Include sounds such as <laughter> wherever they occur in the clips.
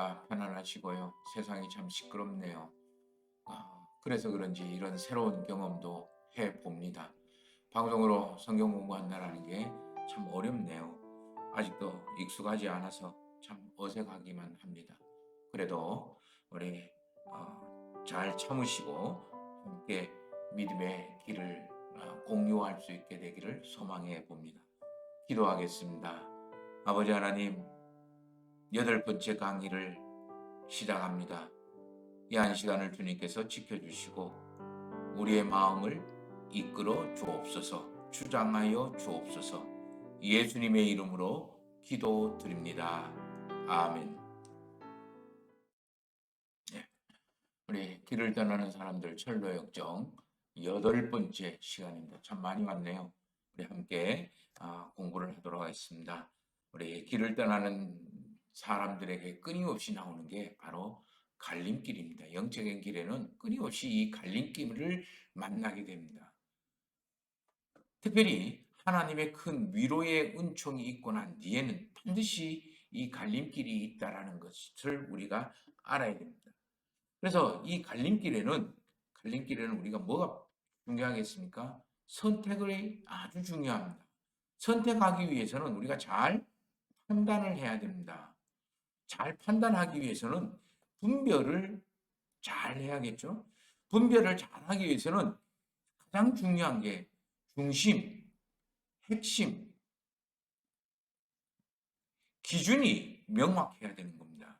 동안 안녕하셨습니까? 편안하시고요. 세상이 참 시끄럽네요. 아, 그래서 그런지 이런 새로운 경험도 해 봅니다. 방송으로 성경 공부한다는 게 참 어렵네요. 아직도 익숙하지 않아서 참 어색하기만 합니다. 그래도 우리 어, 잘 참으시고 함께 믿음의 길을 어, 공유할 수 있게 되기를 소망해 봅니다. 기도하겠습니다. 아버지 하나님, 여덟 번째 강의를 시작합니다. 이 한 시간을 주님께서 지켜주시고 우리의 마음을 이끌어 주옵소서, 주장하여 주옵소서. 예수님의 이름으로 기도드립니다. 아멘. 네, 우리 길을 떠나는 사람들 철로 역정 여덟 번째 시간입니다. 참 많이 왔네요. 우리 함께 아, 공부를 하도록 하겠습니다. 우리 길을 떠나는 사람들에게 끊임없이 나오는 게 바로 갈림길입니다. 영적인 길에는 끊임없이 이 갈림길을 만나게 됩니다. 특별히 하나님의 큰 위로의 은총이 있고 난 뒤에는 반드시 이 갈림길이 있다라는 것을 우리가 알아야 됩니다. 그래서 이 갈림길에는 갈림길에는 우리가 뭐가 중요하겠습니까? 선택이 아주 중요합니다. 선택하기 위해서는 우리가 잘 판단을 해야 됩니다. 잘 판단하기 위해서는 분별을 잘 해야겠죠. 분별을 잘 하기 위해서는 가장 중요한 게 중심, 핵심, 기준이 명확해야 되는 겁니다.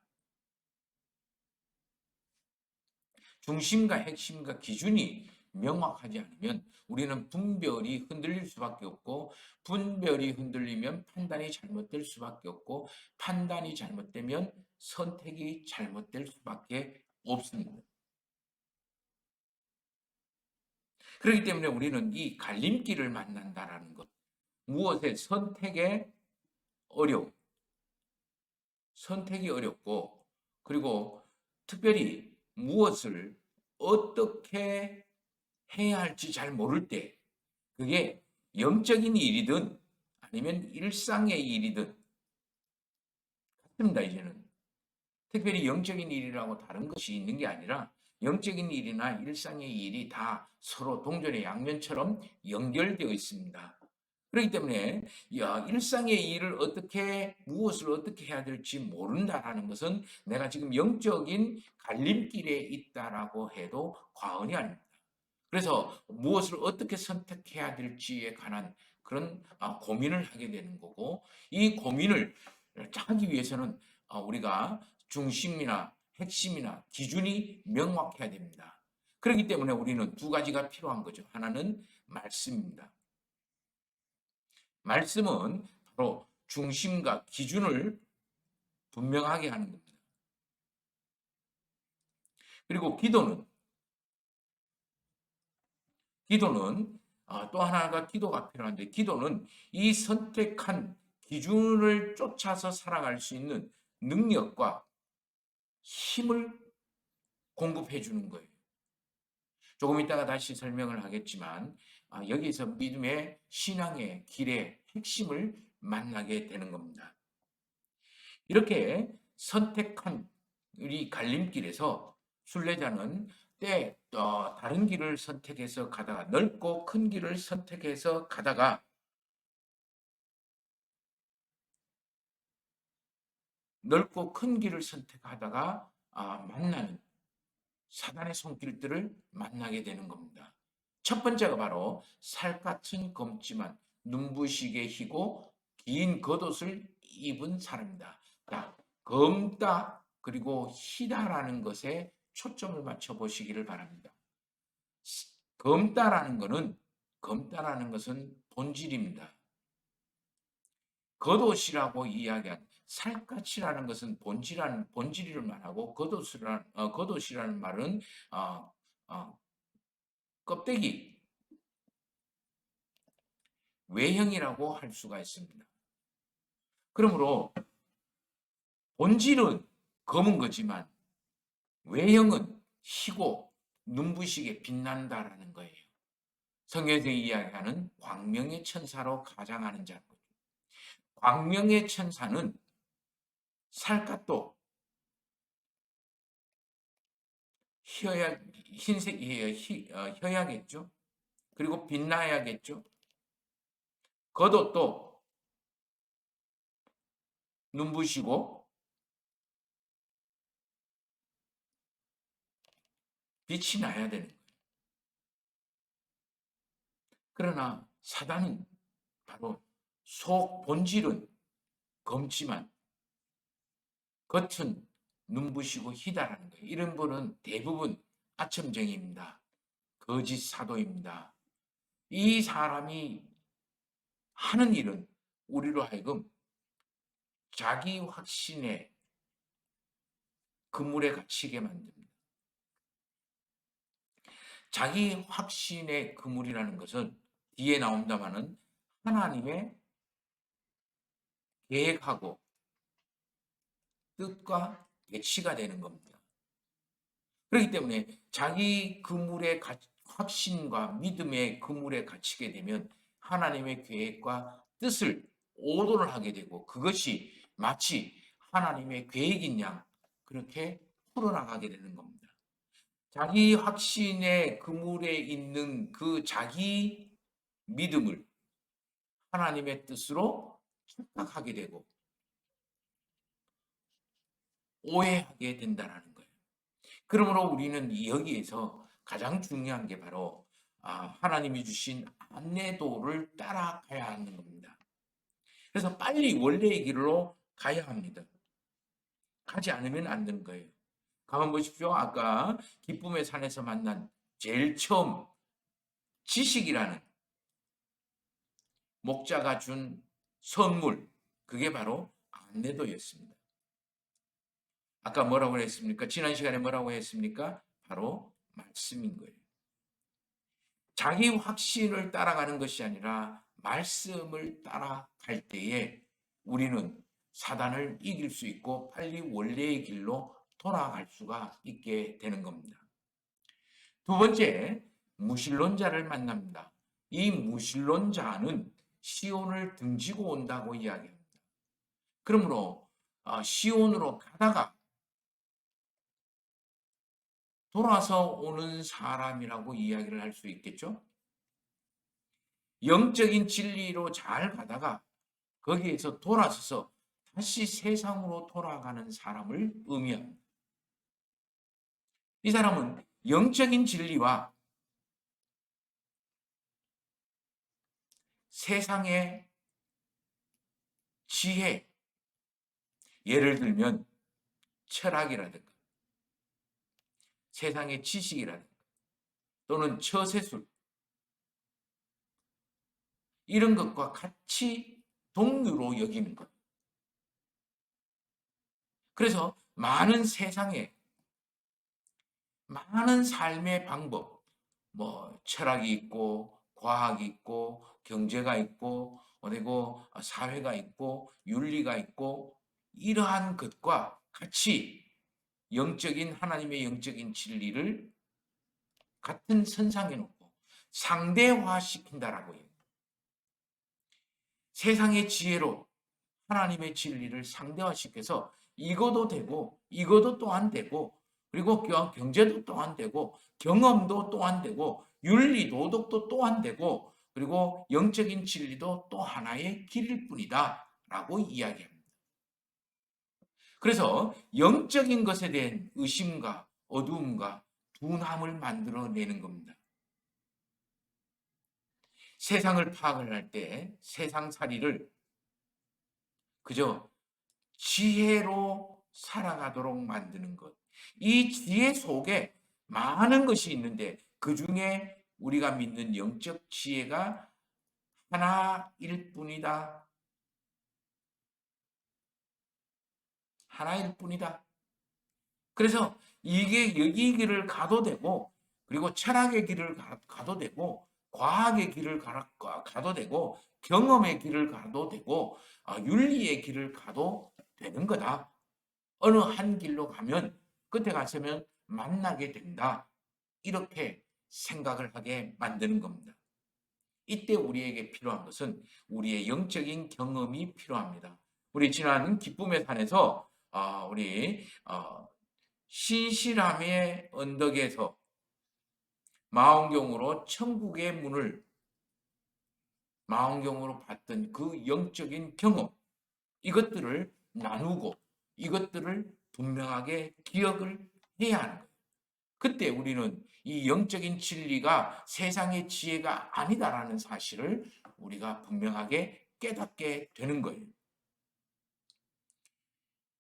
중심과 핵심과 기준이 명확하지 않으면 우리는 분별이 흔들릴 수밖에 없고 분별이 흔들리면 판단이 잘못될 수밖에 없고 판단이 잘못되면 선택이 잘못될 수밖에 없습니다. 그렇기 때문에 우리는 이 갈림길을 만난다라는 것, 무엇의 선택에 어려움, 선택이 어렵고 그리고 특별히 무엇을 어떻게 해야 할지 잘 모를 때 그게 영적인 일이든 아니면 일상의 일이든 같습니다 이제는 특별히 영적인 일이라고 다른 것이 있는 게 아니라 영적인 일이나 일상의 일이 다 서로 동전의 양면처럼 연결되어 있습니다. 그렇기 때문에 야, 일상의 일을 어떻게 무엇을 어떻게 해야 될지 모른다라는 것은 내가 지금 영적인 갈림길에 있다라고 해도 과언이 아닙니다. 그래서 무엇을 어떻게 선택해야 될지에 관한 그런 아, 고민을 하게 되는 거고 이 고민을 하기 위해서는 아, 우리가 중심이나 핵심이나 기준이 명확해야 됩니다. 그렇기 때문에 우리는 두 가지가 필요한 거죠. 하나는 말씀입니다. 말씀은 바로 중심과 기준을 분명하게 하는 겁니다. 그리고 기도는 기도는 아, 또 하나가 기도가 필요한데 기도는 이 선택한 기준을 쫓아서 살아갈 수 있는 능력과 힘을 공급해 주는 거예요. 조금 이따가 다시 설명을 하겠지만 아, 여기서 믿음의 신앙의 길의 핵심을 만나게 되는 겁니다. 이렇게 선택한 우리 갈림길에서 순례자는 때 어, 다른 길을 선택해서 가다가 넓고 큰 길을 선택해서 가다가 넓고 큰 길을 선택하다가 아, 만나는 사단의 손길들을 만나게 되는 겁니다. 첫 번째가 바로 살갗은 검지만 눈부시게 희고 긴 겉옷을 입은 사람이다. 자, 검다 그리고 희다라는 것에 초점을 맞춰 보시기를 바랍니다. 검다라는 것은 검다라는 것은 본질입니다. 겉옷이라고 이야기한 살갗이라는 것은 본질이라는 본질을 말하고 겉옷이라는 어, 겉옷이라는 말은 어, 어, 껍데기 외형이라고 할 수가 있습니다. 그러므로 본질은 검은 거지만 외형은 희고 눈부시게 빛난다라는 거예요. 성경에서 이야기하는 광명의 천사로 가장하는 자. 광명의 천사는 살갗도 혀약 흰색 예, 희- 어, 혀야겠죠. 그리고 빛나야겠죠. 겉옷도 눈부시고 빛이 나야 되는 거예요. 그러나 사단은 바로 속 본질은 검지만 겉은 눈부시고 희다라는 거예요. 이런 분은 대부분 아첨정입니다. 거짓 사도입니다. 이 사람이 하는 일은 우리로 하여금 자기 확신에 그물에 갇히게 만듭니다. 자기 확신의 그물이라는 것은 뒤에 나온다마는 하나님의 계획하고 뜻과 예치가 되는 겁니다. 그렇기 때문에 자기 그물에 가, 확신과 믿음의 그물에 갇히게 되면 하나님의 계획과 뜻을 오도를 하게 되고 그것이 마치 하나님의 계획인 양 그렇게 풀어나가게 되는 겁니다. 자기 확신의 그물에 있는 그 자기 믿음을 하나님의 뜻으로 착각하게 되고 오해하게 된다라는 거예요. 그러므로 우리는 여기에서 가장 중요한 게 바로 아, 하나님이 주신 안내도를 따라가야 하는 겁니다. 그래서 빨리 원래의 길로 가야 합니다. 가지 않으면 안 되는 거예요. 가만 보십시오. 아까 기쁨의 산에서 만난 제일 처음 지식이라는 목자가 준 선물, 그게 바로 안내도였습니다. 아까 뭐라고 했습니까? 지난 시간에 뭐라고 했습니까? 바로 말씀인 거예요. 자기 확신을 따라가는 것이 아니라 말씀을 따라갈 때에 우리는 사단을 이길 수 있고 빨리 원래의 길로 돌아갈 수가 있게 되는 겁니다. 두 번째, 무신론자를 만납니다. 이 무신론자는 시온을 등지고 온다고 이야기합니다. 그러므로 어, 시온으로 가다가 돌아서 오는 사람이라고 이야기를 할 수 있겠죠? 영적인 진리로 잘 가다가 거기에서 돌아서서 다시 세상으로 돌아가는 사람을 의미합니다. 이 사람은 영적인 진리와 세상의 지혜, 예를 들면 철학이라든가 세상의 지식이라든가 또는 처세술 이런 것과 같이 동류로 여기는 것. 그래서 많은 세상에 많은 삶의 방법, 뭐 철학이 있고 과학이 있고 경제가 있고 그리고 사회가 있고 윤리가 있고 이러한 것과 같이 영적인 하나님의 영적인 진리를 같은 선상에 놓고 상대화시킨다라고 해요. 세상의 지혜로 하나님의 진리를 상대화시켜서 이거도 되고 이거도 또한 되고 그리고 경제도 또한 되고 경험도 또한 되고 윤리 도덕도 또한 되고 그리고 영적인 진리도 또 하나의 길일 뿐이다 라고 이야기합니다. 그래서 영적인 것에 대한 의심과 어두움과 둔함을 만들어내는 겁니다. 세상을 파악을 할 때 세상살이를 그저 지혜로 살아가도록 만드는 것. 이 지혜 속에 많은 것이 있는데 그 중에 우리가 믿는 영적 지혜가 하나일 뿐이다. 하나일 뿐이다. 그래서 이게 여기 길을 가도 되고 그리고 철학의 길을 가 도 되고 과학의 길을 가도 되고 경험의 길을 가도 되고 아, 윤리의 길을 가도 되는 거다. 어느 한 길로 가면 끝에 가서면 만나게 된다. 이렇게 생각을 하게 만드는 겁니다. 이때 우리에게 필요한 것은 우리의 영적인 경험이 필요합니다. 우리 지난 기쁨의 산에서 아, 우리 어, 신실함의 언덕에서 마음경으로 천국의 문을 마음경으로 봤던 그 영적인 경험 이것들을 나누고 이것들을 분명하게 기억을 해야 하는 거예요. 그때 우리는 이 영적인 진리가 세상의 지혜가 아니다라는 사실을 우리가 분명하게 깨닫게 되는 거예요.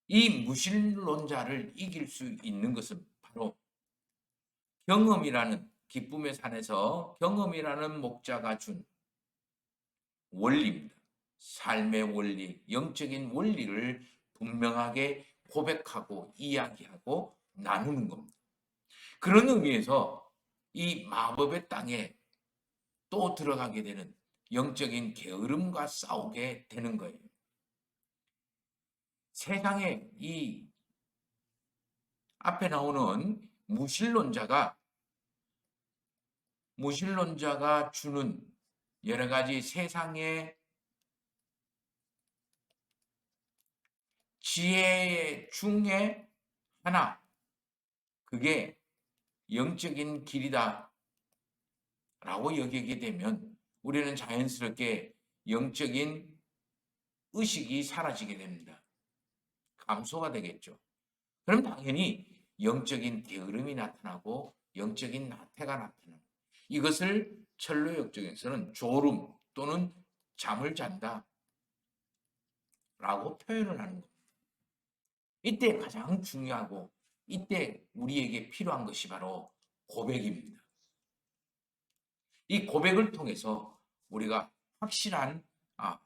이 무신론자를 이길 수 있는 것은 바로 경험이라는 기쁨의 산에서 경험이라는 목자가 준 원리입니다. 삶의 원리, 영적인 원리를 분명하게 고백하고 이야기하고 나누는 겁니다. 그런 의미에서 이 마법의 땅에 또 들어가게 되는 영적인 게으름과 싸우게 되는 거예요. 세상에 이 앞에 나오는 무신론자가 무신론자가 주는 여러 가지 세상의 지혜 중에 하나, 그게 영적인 길이다. 라고 여기게 되면 우리는 자연스럽게 영적인 의식이 사라지게 됩니다. 감소가 되겠죠. 그럼 당연히 영적인 게으름이 나타나고 영적인 나태가 나타납니다. 이것을 철로역정에서는 졸음 또는 잠을 잔다 라고 표현을 하는 겁니다. 이때 가장 중요하고 이때 우리에게 필요한 것이 바로 고백입니다. 이 고백을 통해서 우리가 확실한 아,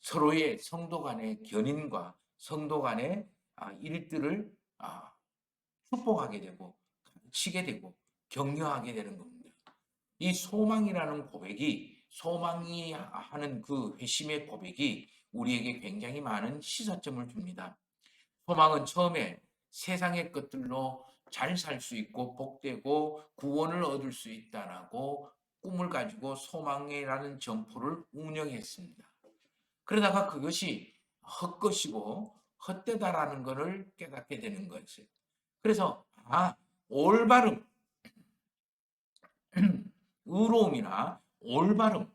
서로의 성도 간의 견인과 성도 간의 아, 일들을 아, 축복하게 되고 치게 되고 격려하게 되는 겁니다. 이 소망이라는 고백이 소망이 하는 그 회심의 고백이 우리에게 굉장히 많은 시사점을 줍니다. 소망은 처음에 세상의 것들로 잘 살 수 있고 복되고 구원을 얻을 수 있다라고 꿈을 가지고 소망이라는 점포를 운영했습니다. 그러다가 그것이 헛것이고 헛되다라는 것을 깨닫게 되는 것이에요. 그래서 아 올바름, <clears throat> 의로움이나 올바름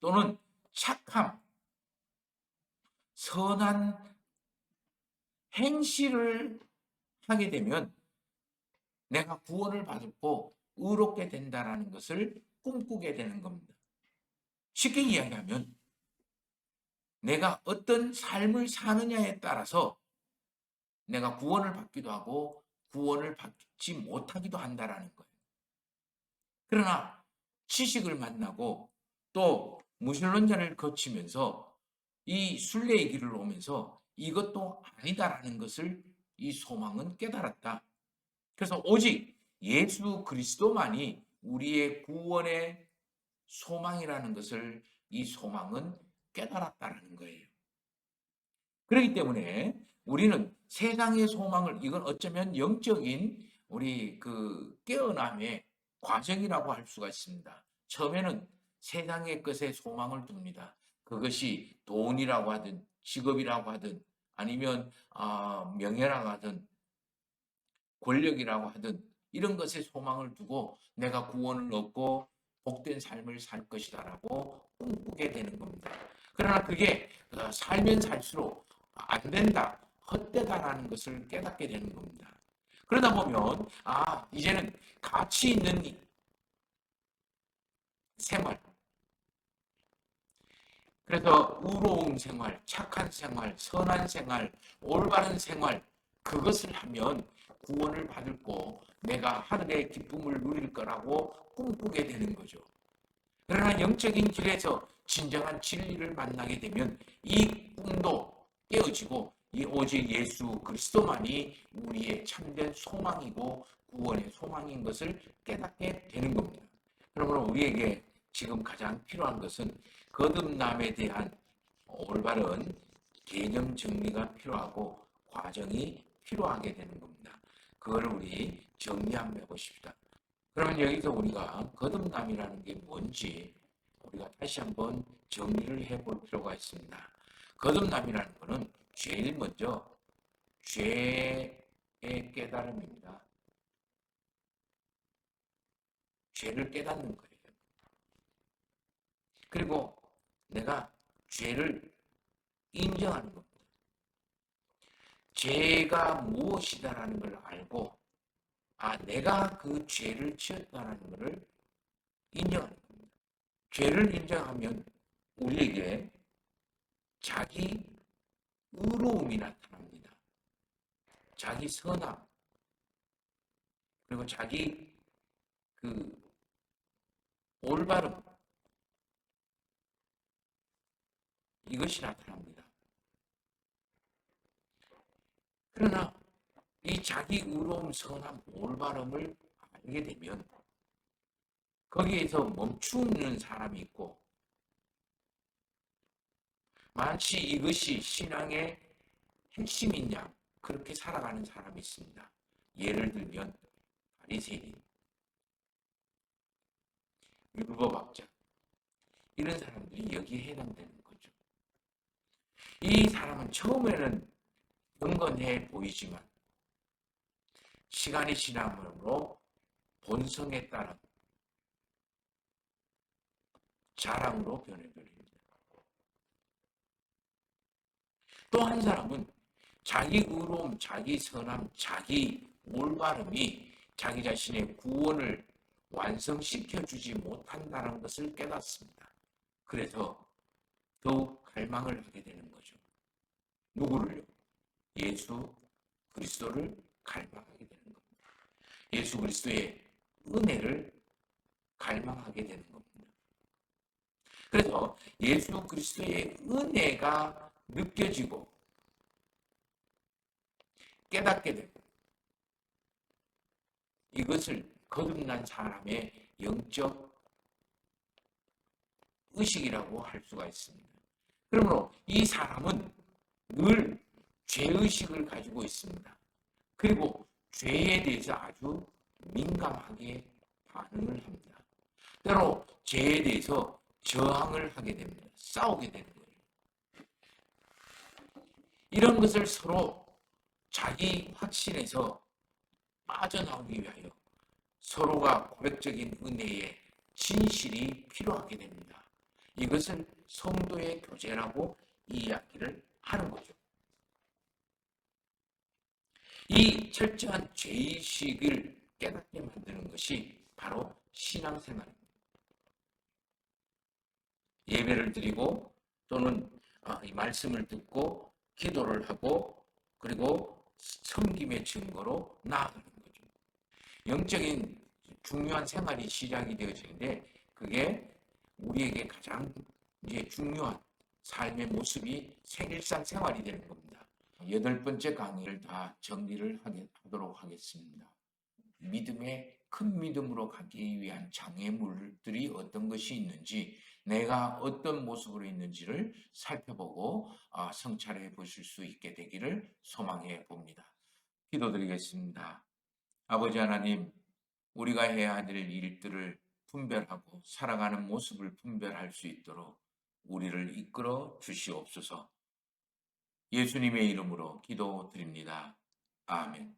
또는 착함, 선한 행실을 하게 되면 내가 구원을 받고 의롭게 된다라는 것을 꿈꾸게 되는 겁니다. 쉽게 이야기하면 내가 어떤 삶을 사느냐에 따라서 내가 구원을 받기도 하고 구원을 받지 못하기도 한다라는 거예요. 그러나 지식을 만나고 또 무신론자를 거치면서 이 순례의 길을 오면서 이것도 아니다라는 것을 이 소망은 깨달았다. 그래서 오직 예수 그리스도만이 우리의 구원의 소망이라는 것을 이 소망은 깨달았다라는 거예요. 그렇기 때문에 우리는 세상의 소망을 이건 어쩌면 영적인 우리 그 깨어남의 과정이라고 할 수가 있습니다. 처음에는 세상의 것에 소망을 둡니다. 그것이 돈이라고 하든 직업이라고 하든 아니면 어, 명예라고 하든 권력이라고 하든 이런 것에 소망을 두고 내가 구원을 얻고 복된 삶을 살 것이다라고 꿈꾸게 되는 겁니다. 그러나 그게 어, 살면 살수록 안 된다, 헛되다라는 것을 깨닫게 되는 겁니다. 그러다 보면 아 이제는 가치 있는 생활, 그래서 우로운 생활, 착한 생활, 선한 생활, 올바른 생활 그것을 하면 구원을 받을 거 내가 하늘의 기쁨을 누릴 거라고 꿈꾸게 되는 거죠. 그러나 영적인 길에서 진정한 진리를 만나게 되면 이 꿈도 깨어지고 이 오직 예수 그리스도만이 우리의 참된 소망이고 구원의 소망인 것을 깨닫게 되는 겁니다. 그러므로 우리에게 지금 가장 필요한 것은 거듭남에 대한 올바른 개념 정리가 필요하고 과정이 필요하게 되는 겁니다. 그걸 우리 정리 한번 해보십시다. 그러면 여기서 우리가 거듭남이라는 게 뭔지 우리가 다시 한번 정리를 해볼 필요가 있습니다. 거듭남이라는 것은 제일 먼저 죄의 깨달음입니다. 죄를 깨닫는 거예요. 그리고 내가 죄를 인정하는 겁니다. 죄가 무엇이다라는 걸 알고 아 내가 그 죄를 지었다는 것을 인정하는 겁니다. 죄를 인정하면 우리에게 자기 의로움이 나타납니다. 자기 선함 그리고 자기 그 올바름 이것이 나타납니다. 그러나 이 자기 의로움, 선함, 올바름을 알게 되면 거기에서 멈추는 사람이 있고 마치 이것이 신앙의 핵심인 양 그렇게 살아가는 사람이 있습니다. 예를 들면 바리새인, 율법학자 이런 사람들이 여기에 해당되는. 이 사람은 처음에는 경건해 보이지만 시간이 지남으로 본성에 따른 자랑으로 변해버립니다. 또 한 사람은 자기 의로움, 자기 선함, 자기 올바름이 자기 자신의 구원을 완성시켜 주지 못한다는 것을 깨닫습니다. 그래서 더욱 갈망을 하게 되는 거죠. 누구를요? 예수 그리스도를 갈망하게 되는 겁니다. 예수 그리스도의 은혜를 갈망하게 되는 겁니다. 그래서 예수 그리스도의 은혜가 느껴지고 깨닫게 되고 이것을 거듭난 사람의 영적 의식이라고 할 수가 있습니다. 그러므로 이 사람은 늘 죄의식을 가지고 있습니다. 그리고 죄에 대해서 아주 민감하게 반응을 합니다. 때로 죄에 대해서 저항을 하게 됩니다. 싸우게 되는 거예요. 이런 것을 서로 자기 확신에서 빠져나오기 위하여 서로가 고백적인 은혜의 진실이 필요하게 됩니다. 이것을 성도의 교제라고 이야기를 하는 거죠. 이 철저한 죄의식을 깨닫게 만드는 것이 바로 신앙생활입니다. 예배를 드리고 또는 아, 이 말씀을 듣고 기도를 하고 그리고 섬김의 증거로 나아가는 거죠. 영적인 중요한 생활이 시작이 되어지는데 그게 우리에게 가장 이제 중요한 삶의 모습이 생일상 생활이 되는 겁니다. 여덟 번째 강의를 다 정리를 하도록 하겠습니다. 믿음의 큰 믿음으로 가기 위한 장애물들이 어떤 것이 있는지 내가 어떤 모습으로 있는지를 살펴보고 아, 성찰해 보실 수 있게 되기를 소망해 봅니다. 기도드리겠습니다. 아버지 하나님, 우리가 해야 할 일들을 분별하고 살아가는 모습을 분별할 수 있도록 우리를 이끌어 주시옵소서. 예수님의 이름으로 기도드립니다. 아멘.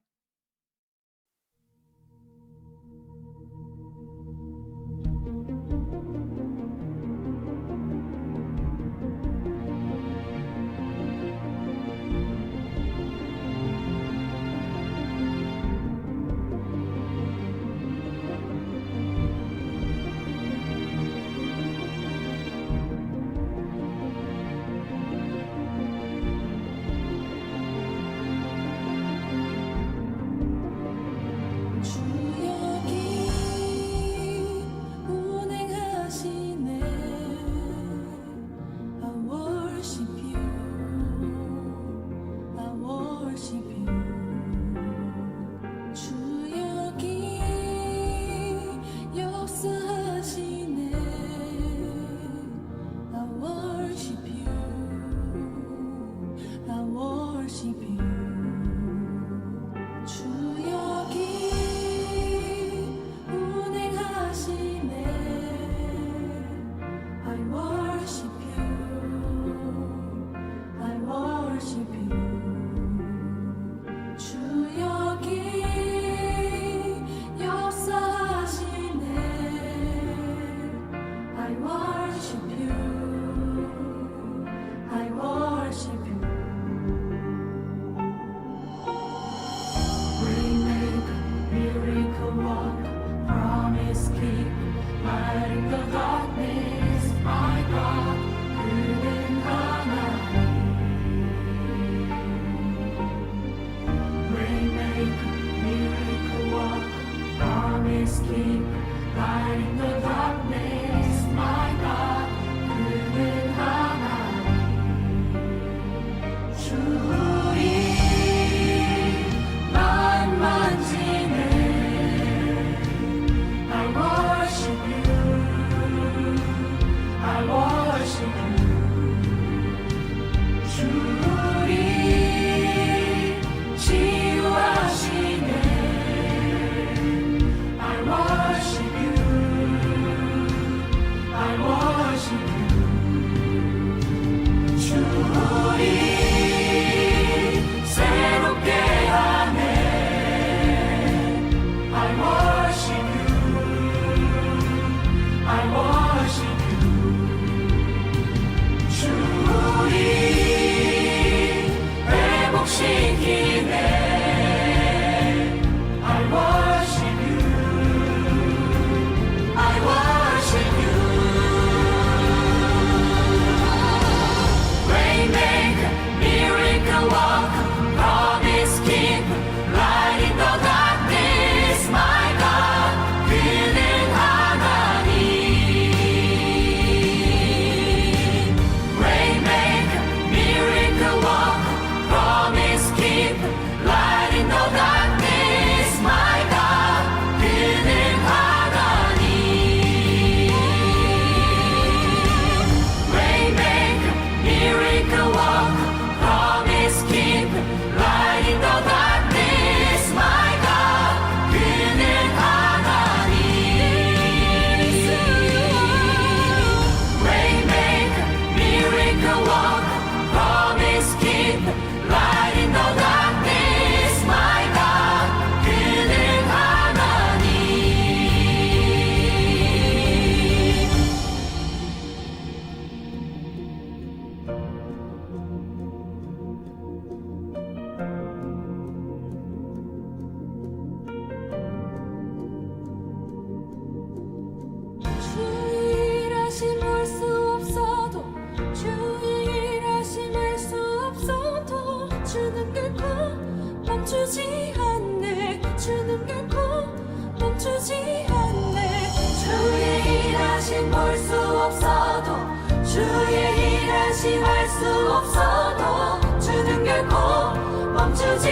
my mind. 대신 볼 수 없어도 주의 일하심 알수 없어도 주는 결코 멈추지